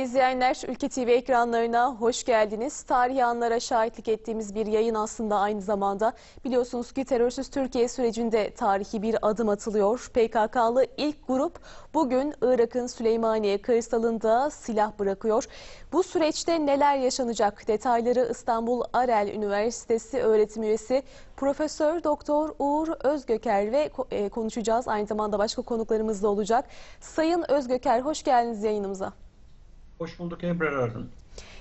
Değerli izleyenler, Ülke TV ekranlarına hoş geldiniz. Tarihi anlara şahitlik ettiğimiz bir yayın aslında aynı zamanda. Biliyorsunuz ki terörsüz Türkiye sürecinde tarihi bir adım atılıyor. PKK'lı ilk grup bugün Irak'ın Süleymaniye kırsalında silah bırakıyor. Bu süreçte neler yaşanacak? Detayları İstanbul Arel Üniversitesi öğretim üyesi Profesör Doktor Uğur Özgöker ve e, konuşacağız. Aynı zamanda başka konuklarımız da olacak. Sayın Özgöker hoş geldiniz yayınımıza. Hoş bulduk Ebrar Arın.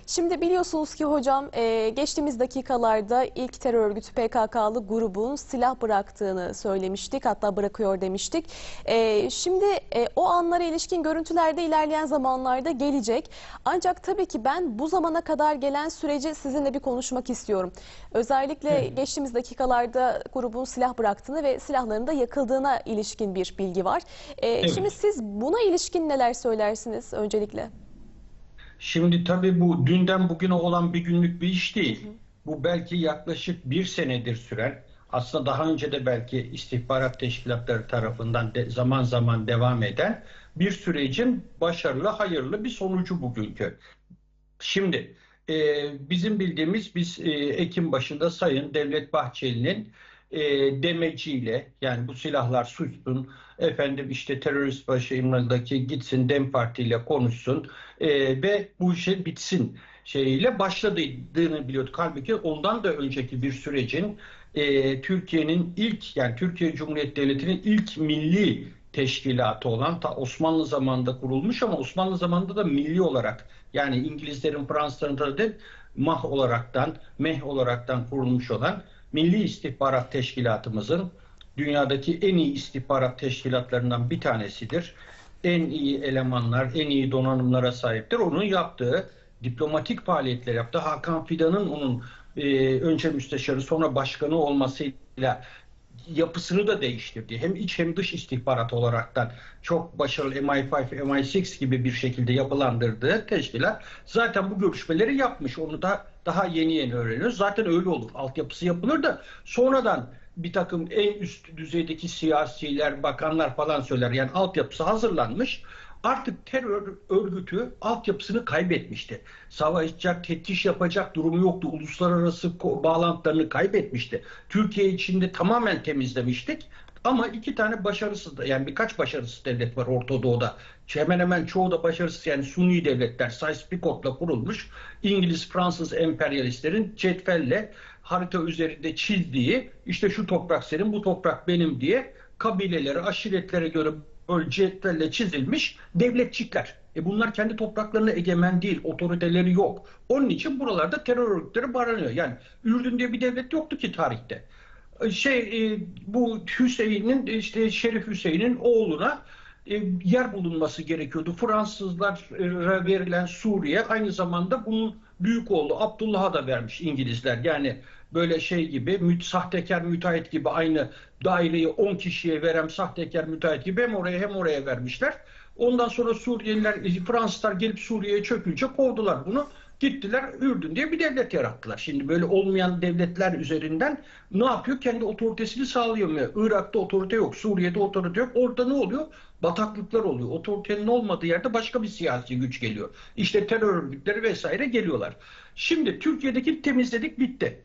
Şimdi biliyorsunuz ki hocam e, geçtiğimiz dakikalarda ilk terör örgütü PKK'lı grubun silah bıraktığını söylemiştik. Hatta bırakıyor demiştik. E, şimdi e, o anlara ilişkin görüntüler de ilerleyen zamanlarda gelecek. Ancak tabii ki ben bu zamana kadar gelen süreci sizinle bir konuşmak istiyorum. Özellikle geçtiğimiz dakikalarda grubun silah bıraktığını ve silahların da yakıldığına ilişkin bir bilgi var. E, Şimdi siz buna ilişkin neler söylersiniz öncelikle? Şimdi tabii bu dünden bugüne olan bir günlük bir iş değil. Bu belki yaklaşık bir senedir süren, aslında daha önce de belki istihbarat teşkilatları tarafından de zaman zaman devam eden bir sürecin başarılı, hayırlı bir sonucu bugünkü. Şimdi e, bizim bildiğimiz biz e, Ekim başında Sayın Devlet Bahçeli'nin e, demeciyle yani bu silahlar suçsun efendim işte terörist başımındaki gitsin Dem Parti ile konuşsun e, ve bu işe bitsin şeyiyle başladığını biliyorduk. Halbuki ondan da önceki bir sürecin e, Türkiye'nin ilk yani Türkiye Cumhuriyeti Devleti'nin ilk milli teşkilatı olan ta Osmanlı zamanında kurulmuş ama Osmanlı zamanında da milli olarak yani İngilizlerin Fransızların da mah olaraktan meh olaraktan kurulmuş olan Milli İstihbarat Teşkilatımızın dünyadaki en iyi istihbarat teşkilatlarından bir tanesidir. En iyi elemanlar, en iyi donanımlara sahiptir. Onun yaptığı diplomatik faaliyetler yaptı. Hakan Fidan'ın onun e, önce müsteşarı sonra başkanı olmasıyla yapısını da değiştirdi. Hem iç hem dış istihbarat olaraktan çok başarılı MI5, MI6 gibi bir şekilde yapılandırdığı teşkilat zaten bu görüşmeleri yapmış. Onu da daha yeni yeni öğreniyoruz. Zaten öyle olur. Altyapısı yapılır da sonradan bir takım en üst düzeydeki siyasiler, bakanlar falan söyler. Yani altyapısı hazırlanmış. Artık terör örgütü altyapısını kaybetmişti. Savaşacak, teftiş yapacak durumu yoktu. Uluslararası bağlantılarını kaybetmişti. Türkiye içinde tamamen temizlemiştik. Ama iki tane başarısız da yani birkaç başarısız devlet var Orta Doğu'da. Hemen hemen çoğu da başarısız yani Suni devletler Sykes-Picot'la kurulmuş İngiliz Fransız emperyalistlerin cetvelle harita üzerinde çizdiği işte şu toprak senin bu toprak benim diye kabilelere aşiretlere göre böyle cetvelle çizilmiş devletçikler. E bunlar kendi topraklarına egemen değil, otoriteleri yok. Onun için buralarda terör örgütleri baranıyor. Yani Ürdün diye bir devlet yoktu ki tarihte şey e, bu Hüseyin'in işte Şerif Hüseyin'in oğluna e, yer bulunması gerekiyordu. Fransızlara verilen Suriye aynı zamanda bunun büyük oğlu Abdullah'a da vermiş İngilizler. Yani böyle şey gibi müt, sahtekar müteahhit gibi aynı daireyi 10 kişiye veren sahtekar müteahhit gibi hem oraya hem oraya vermişler. Ondan sonra Suriyeliler, Fransızlar gelip Suriye'ye çökünce kovdular bunu. Gittiler Ürdün diye bir devlet yarattılar. Şimdi böyle olmayan devletler üzerinden ne yapıyor? Kendi otoritesini sağlayamıyor. Irak'ta otorite yok, Suriye'de otorite yok. Orada ne oluyor? Bataklıklar oluyor. Otoritenin olmadığı yerde başka bir siyasi güç geliyor. İşte terör örgütleri vesaire geliyorlar. Şimdi Türkiye'deki temizledik bitti.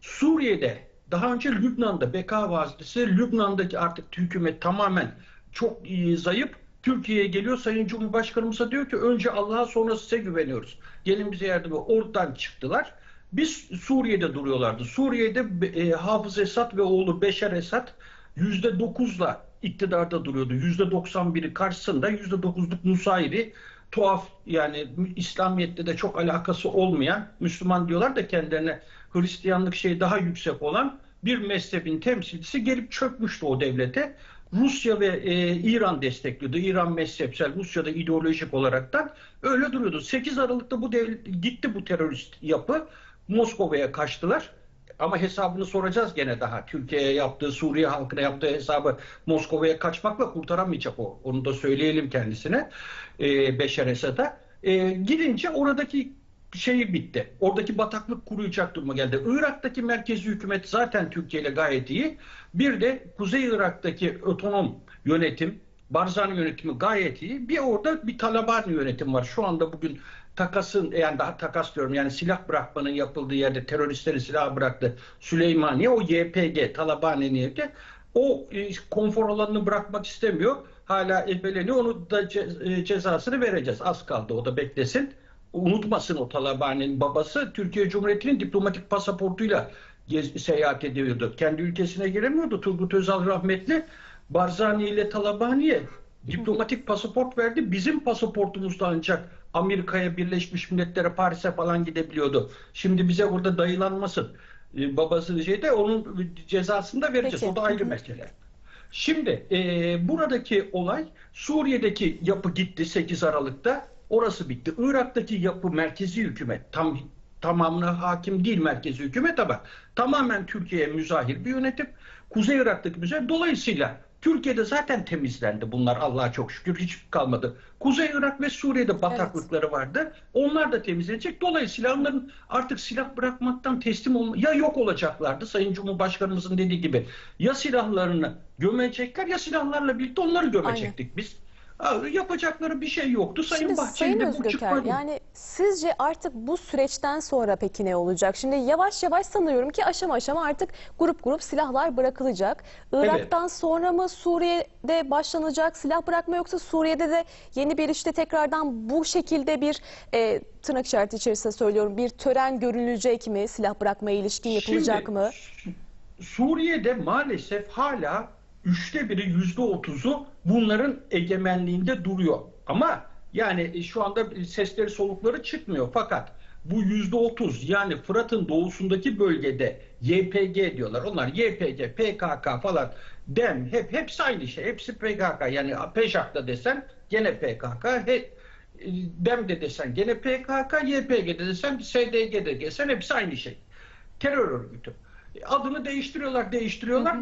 Suriye'de daha önce Lübnan'da Beka vasıtası Lübnan'daki artık hükümet tamamen çok iyi, zayıf. Türkiye'ye geliyor Sayın Cumhurbaşkanımıza diyor ki önce Allah'a sonra size güveniyoruz. Gelin bize yardım. Oradan çıktılar. Biz Suriye'de duruyorlardı. Suriye'de e, Hafız Esad ve oğlu Beşer Esad %9'la iktidarda duruyordu. %91'i karşısında %9'luk Nusayri tuhaf yani İslamiyet'te de çok alakası olmayan Müslüman diyorlar da kendilerine Hristiyanlık şey daha yüksek olan bir mezhebin temsilcisi gelip çökmüştü o devlete. Rusya ve e, İran destekliyordu. İran mezhepsel, Rusya'da ideolojik olaraktan öyle duruyordu. 8 Aralık'ta bu devlet, gitti bu terörist yapı. Moskova'ya kaçtılar. Ama hesabını soracağız gene daha. Türkiye'ye yaptığı, Suriye halkına yaptığı hesabı Moskova'ya kaçmakla kurtaramayacak o. Onu da söyleyelim kendisine. E, Beşer Esad'a. E, gidince oradaki şeyi bitti. Oradaki bataklık kuruyacak duruma geldi. Irak'taki merkezi hükümet zaten Türkiye ile gayet iyi. Bir de Kuzey Irak'taki otonom yönetim Barzani yönetimi gayet iyi. Bir orada bir Taliban yönetim var. Şu anda bugün takasın yani daha takas diyorum yani silah bırakmanın yapıldığı yerde teröristlerin silah bıraktı Süleymaniye o YPG Taliban'ın yerde o e, konfor alanını bırakmak istemiyor. Hala ebeleniyor. Onu da ce- e, cezasını vereceğiz. Az kaldı o da beklesin. Unutmasın o Taliban'ın babası Türkiye Cumhuriyeti'nin diplomatik pasaportuyla gez- seyahat ediyordu. Kendi ülkesine giremiyordu. Turgut Özal rahmetli Barzani ile Talabani'ye diplomatik pasaport verdi. Bizim pasaportumuzda ancak Amerika'ya, Birleşmiş Milletler'e, Paris'e falan gidebiliyordu. Şimdi bize burada dayılanmasın. Ee, babası şeyde onun cezasını da vereceğiz. Peki. O da ayrı mesele. Şimdi e, buradaki olay Suriye'deki yapı gitti 8 Aralık'ta. Orası bitti. Irak'taki yapı merkezi hükümet tam tamamına hakim değil merkezi hükümet ama tamamen Türkiye'ye müzahir bir yönetim. Kuzey Irak'taki müzahir. Dolayısıyla Türkiye'de zaten temizlendi bunlar Allah'a çok şükür hiç kalmadı. Kuzey Irak ve Suriye'de bataklıkları vardı. Onlar da temizlenecek. Dolayısıyla onların artık silah bırakmaktan teslim olma ya yok olacaklardı Sayın Cumhurbaşkanımızın dediği gibi. Ya silahlarını gömecekler ya silahlarla birlikte onları gömecektik biz. Yapacakları bir şey yoktu. Sayın Şimdi Bahçeli Sayın çıkmadı. yani sizce artık bu süreçten sonra peki ne olacak? Şimdi yavaş yavaş sanıyorum ki aşama aşama artık grup grup silahlar bırakılacak. Irak'tan sonra mı Suriye'de başlanacak silah bırakma yoksa Suriye'de de yeni bir işte tekrardan bu şekilde bir e, tırnak işareti içerisinde söylüyorum bir tören görülecek mi? Silah bırakmaya ilişkin yapılacak Şimdi, mı? Suriye'de maalesef hala üçte biri yüzde otuzu bunların egemenliğinde duruyor. Ama yani şu anda sesleri solukları çıkmıyor. Fakat bu yüzde otuz yani Fırat'ın doğusundaki bölgede YPG diyorlar. Onlar YPG, PKK falan DEM hep hepsi aynı şey. Hepsi PKK. Yani PEJAK'ta desen gene PKK. He, DEM de desen gene PKK, YPG de desen SDG de desen hepsi aynı şey. Terör örgütü. Adını değiştiriyorlar, değiştiriyorlar.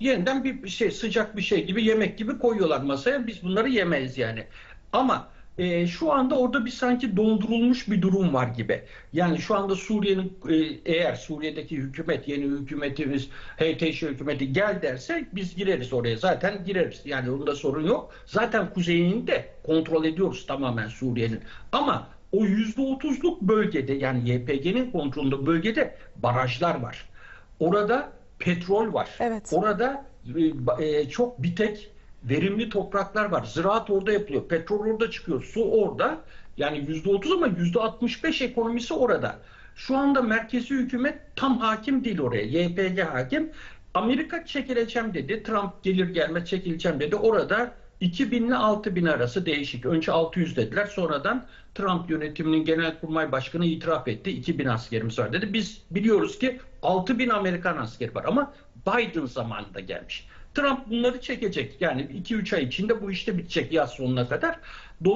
Yeniden bir şey sıcak bir şey gibi yemek gibi koyuyorlar masaya. Biz bunları yemeyiz yani. Ama e, şu anda orada bir sanki dondurulmuş bir durum var gibi. Yani şu anda Suriye'nin e, eğer Suriye'deki hükümet, yeni hükümetimiz, HTŞ hükümeti gel derse biz gireriz oraya. Zaten gireriz. Yani onda sorun yok. Zaten kuzeyini de kontrol ediyoruz tamamen Suriye'nin. Ama o %30'luk bölgede yani YPG'nin kontrolünde bölgede barajlar var. Orada petrol var. Evet. Orada e, e, çok bitek verimli topraklar var. Ziraat orada yapılıyor. Petrol orada çıkıyor. Su orada. Yani %30 ama %65 ekonomisi orada. Şu anda merkezi hükümet tam hakim değil oraya. YPG hakim. Amerika çekileceğim dedi. Trump gelir gelmez çekileceğim dedi. Orada 2000 ile 6000 arası değişik. Önce 600 dediler. Sonradan Trump yönetiminin genelkurmay başkanı itiraf etti. 2000 askerimiz var dedi. Biz biliyoruz ki 6000 Amerikan askeri var ama Biden zamanında gelmiş. Trump bunları çekecek. Yani 2-3 ay içinde bu işte bitecek yaz sonuna kadar. Dolayısıyla